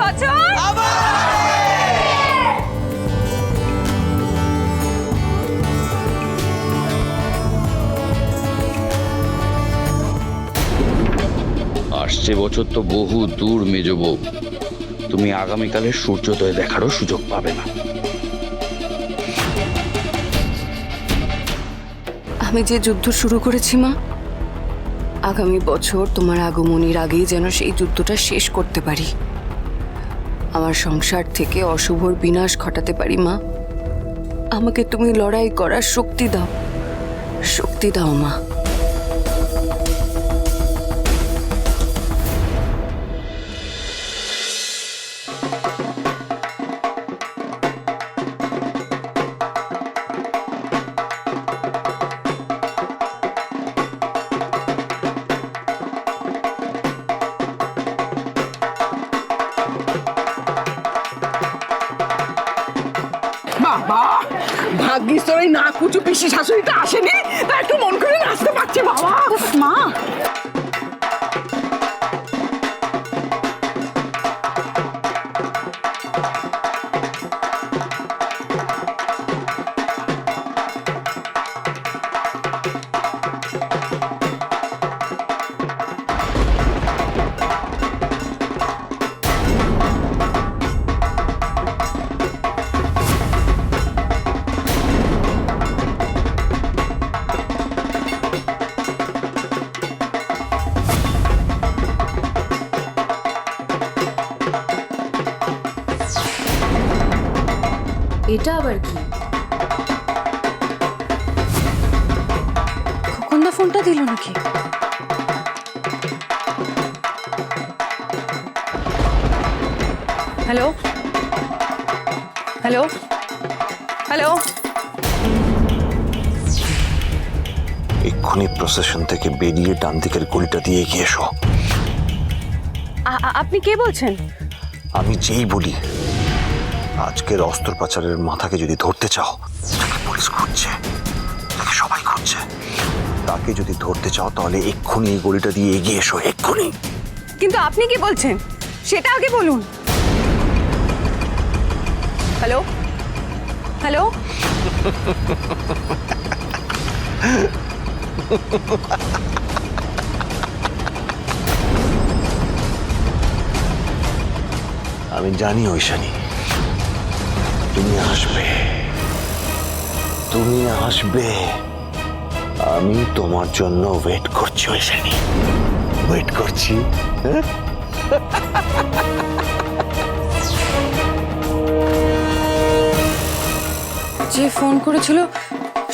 বছর। আসছে বছর তো বহু দূর মেজবউ তুমি আগামীকালের সূর্যোদয় দেখারও সুযোগ পাবে না। আমি যে যুদ্ধ শুরু করেছি মা আগামী বছর তোমার আগমনের আগেই যেন সেই যুদ্ধটা শেষ করতে পারি। আমার সংসার থেকে অশুভর বিনাশ ঘটাতে পারি, মা। আমাকে তুমি লড়াই করার শক্তি দাও। শক্তি দাও, মা। বাবা ভাগ্যিস তোর না কুচু পিসি শাশুড়িটা আসেনি, তা একটু মন করে নাচতে পারছে বাবা। মা। এটা আবার কি? খোকনদা ফোনটা দিল নাকি? হ্যালো? হ্যালো? হ্যালো? এক্ষুনি প্রসেশন থেকে বেরিয়ে ডান দিকের গলিটা দিয়ে এগিয়ে এসো। আপনি কে বলছেন? আমি যেই বলি আজকের অস্ত্রোপচারের মাথাকে যদি ধরতে চাও যাকে পুলিশ খুঁজছে তাকে সবাই খুঁজছে। তাকে যদি ধরতে চাও তাহলে এক্ষুনি এই গলিটা দিয়ে এগিয়ে এসো এক্ষুনি। কিন্তু আপনি কি বলছেন? সেটা আগে বলুন। হ্যালো? হ্যালো? আমি জানি ঐশানী। তুমি আসবে। তুমি আসবে। আমি তোমার জন্য ওয়েট করছি ঐশানী ওয়েট করছি। যে ফোন করেছিল,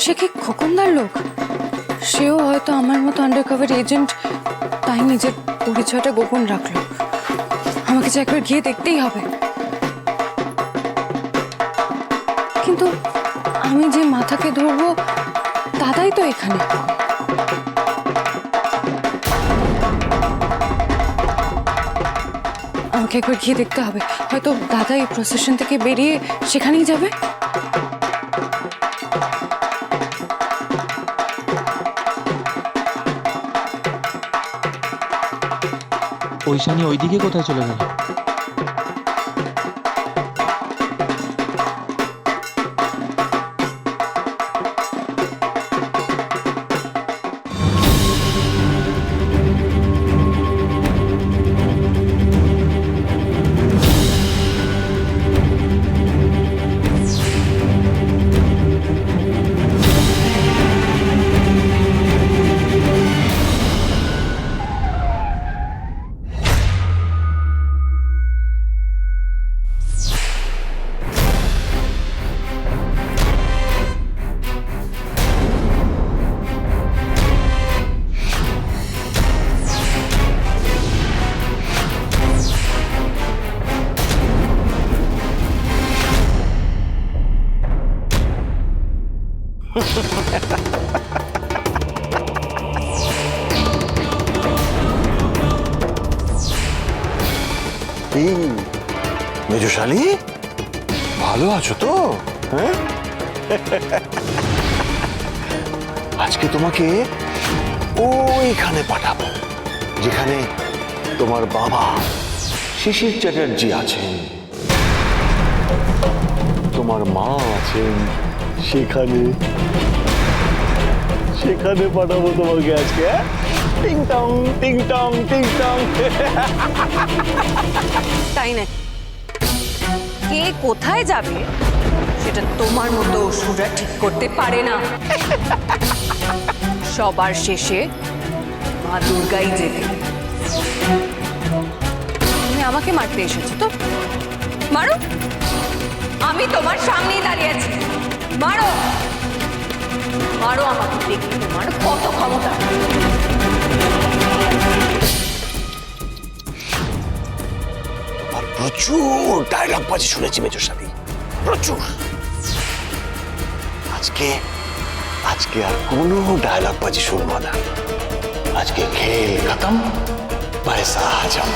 সে কি খোকনদার লোক? সেও হয়তো আমার মতো আন্ডারকভার এজেন্ট তাই নিজের পরিচয়টা গোপন রাখল। আমাকে যে একবার গিয়ে দেখতেই হবে। কিন্তু আমি যে মাথাকে ধরবো, দাদাই তো এখানে। আমাকে একবার গিয়ে দেখতে হবে। হয়তো দাদা এই প্রসেশন থেকে বেরিয়ে সেখানেই যাবে। ঐশানি ওইদিকে কোথায় চলে গেল? মেজশালী? ভালো আছো তো? হ্যাঁ? আজকে তোমাকে ওইখানে পাঠাবো, যেখানে তোমার বাবা শিশির চ্যাটার্জি আছেন। তোমার মা আছেন। সেখানে সেখানে পাঠাবো তোমাকে আজকে হ্যাঁ? টিং টং টিং টং টিং টং। তাই না? কে কোথায় যাবে সেটা তোমার মতো অসুররা ঠিক করতে পারে না। সবার শেষে মা দুর্গাই যেতে তুমি আমাকে মারতে এসেছ তো? মারো। আমি তোমার সামনেই দাঁড়িয়ে আছি। মারো মারো আমাকে দেখি তোমার কত ক্ষমতা আর প্রচুর ডায়লগ বাজি শুনেছি মেজর সাথী প্রচুর আজকে আজকে আর কোনো ডায়লগ বাজি শুনবো না আজকে খেল খতম পয়সা হাজম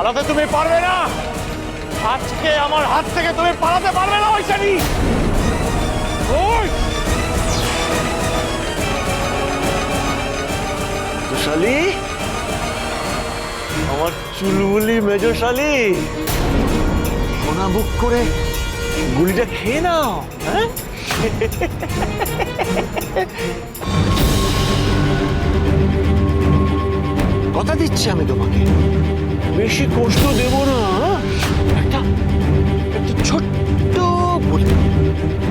পালাতে তুমি পারবে না। আজকে আমার হাত থেকে তুমি পালাতে পারবে না ওই! শালি আমার চুলবুলি মেজর শালি সোনা বুক করে গুলিটা খেয়ে নাও হ্যাঁ? কথা দিচ্ছি আমি তোমাকে। বেশি কষ্ট দেব না হ্যাঁ? একটা একটা ছোট্ট বলে।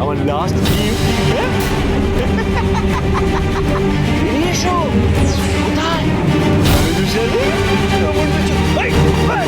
আমার লাস্ট এসো কোথায়? আমার